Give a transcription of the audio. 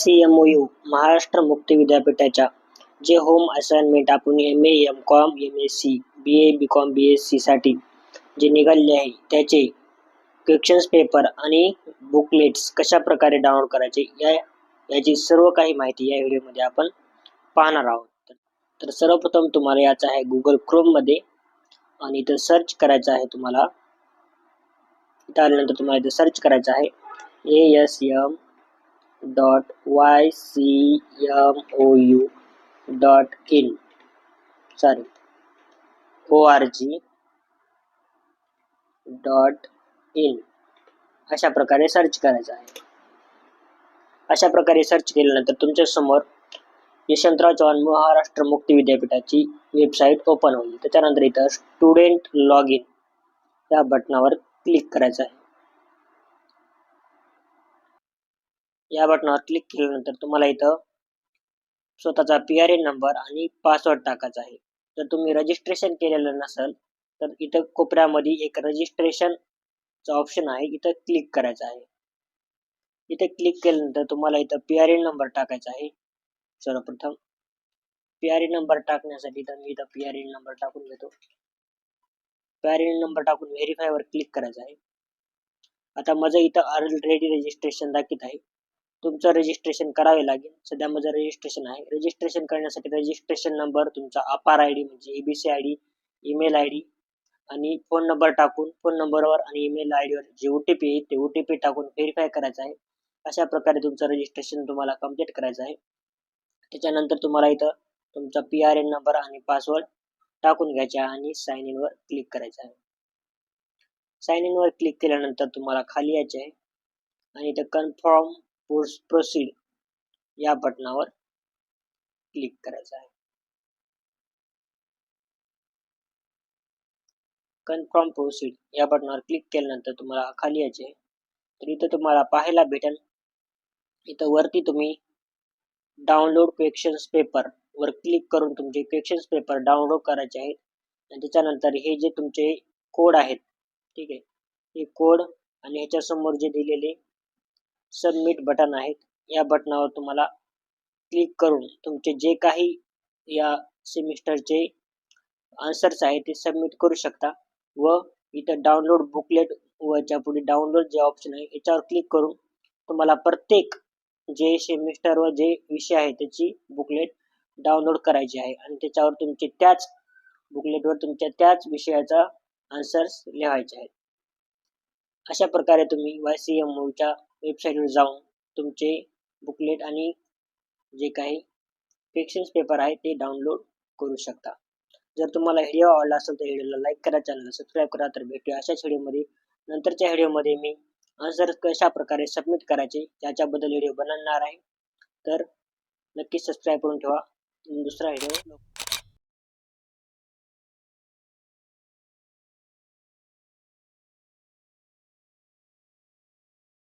C M O U Maharashtra मुक्त विद्यापीठाच्या जे होम असाइनमेंट आपण M A M com M S C B A B com B S सीसाठी जे निघालेले आहे त्याचे क्वेश्चन्स पेपर आणि बुकलेट्स कशा प्रकारे डाउनलोड करायचे या याची सर्व काही माहिती या व्हिडिओमध्ये आपण पाहणार आहोत. तर- तर सर्वप्रथम तुम्हाला याचं आहे गुगल क्रोममध्ये आणि इथं सर्च करायचं आहे तुम्हाला. इथं आल्यानंतर तुम्हाला इथं सर्च करायचं आहे. A S M dot Y C M O U dot in sorry O R G dot in अशा प्रकारे सर्च करायचं आहे. अशा प्रकारे सर्च केल्यानंतर तुमच्यासमोर यशवंतराव चव्हाण महाराष्ट्र मुक्ती विद्यापीठाची वेबसाईट ओपन होईल. त्याच्यानंतर इथं स्टुडंट लॉग इन या बटनावर क्लिक करायचं आहे. या बटनावर क्लिक केल्यानंतर तुम्हाला इथं स्वतःचा पी आर एन नंबर आणि पासवर्ड टाकायचा आहे. जर तुम्ही रजिस्ट्रेशन केलेलं नसेल तर इथं कोपऱ्यामध्ये एक रजिस्ट्रेशनचा ऑप्शन आहे. इथं क्लिक करायचं आहे. इथे क्लिक केल्यानंतर तुम्हाला इथं पी आर एन नंबर टाकायचा आहे. सर्वप्रथम पी आर एन नंबर टाकण्यासाठी तर मी इथं पी आर एन नंबर टाकून घेतो. पी आर एन नंबर टाकून व्हेरीफायवर क्लिक करायचं आहे. आता माझं इथं ऑलरेडी रजिस्ट्रेशन दाखवत आहे. तुमचं रजिस्ट्रेशन करावे लागेल. सध्या माझं रजिस्ट्रेशन आहे. रजिस्ट्रेशन करण्यासाठी रजिस्ट्रेशन नंबर तुमचा अपार आय डी म्हणजे A B C I D email I D आणि फोन नंबर टाकून फोन नंबरवर आणि ईमेल आय डीवर जे ओ टी पी आहे ते ओ टी पी टाकून व्हेरीफाय करायचं आहे. अशा प्रकारे तुमचं रजिस्ट्रेशन तुम्हाला कंप्लीट करायचं आहे. त्याच्यानंतर तुम्हाला इथं तुमचा पी आर एन नंबर आणि पासवर्ड टाकून घ्यायचा आहे आणि साइन इनवर क्लिक करायचं आहे. साइन इनवर क्लिक केल्यानंतर तुम्हाला खाली यायचे आहे. आणि इथं कन्फर्म प्रोसीड या बटनावर क्लिक करायचं आहे. कन्फर्म प्रोसीड या बटनावर क्लिक केल्यानंतर तुम्हाला खाली यायचे तर इथं तुम्हाला पाहायला भेटेल. इथं वरती तुम्ही डाउनलोड क्वेश्चन्स पेपर वर क्लिक करून तुमचे क्वेश्चन्स पेपर डाउनलोड करायचे आहेत. आणि त्याच्यानंतर हे जे तुमचे कोड आहेत ठीक आहे हे कोड आणि ह्याच्यासमोर जे दिलेले सबमिट बटन आहेत. या बटनावर तुम्हाला क्लिक करून तुमचे जे काही या सेमिस्टरचे आन्सर्स आहेत ते सबमिट करू शकता व इथं डाउनलोड बुकलेट व याच्यापुढे डाउनलोड जे ऑप्शन आहे याच्यावर क्लिक करून तुम्हाला प्रत्येक जे सेमिस्टर व जे विषय आहे त्याची बुकलेट डाउनलोड करायची आहे आणि त्याच्यावर तुमचे त्याच बुकलेटवर तुमच्या त्याच विषयाचा आन्सर्स लिहायचे आहेत. अशा प्रकारे तुम्ही वाय सी एम ओच्या वेबसाईटवर जाऊन तुमचे बुकलेट आणि जे काही फिक्शन्स पेपर आहे ते डाउनलोड करू शकता. जर तुम्हाला व्हिडिओ आवडला असेल तर व्हिडिओला लाईक करा चॅनलला सबस्क्राईब करा तर भेटूया अशाच व्हिडिओमध्ये नंतरच्या व्हिडिओमध्ये मी आन्सर कशा प्रकारे सबमिट करायचे त्याच्याबद्दल व्हिडिओ बनवणार आहे तर नक्की सबस्क्राईब करून ठेवा. दुसरा व्हिडिओ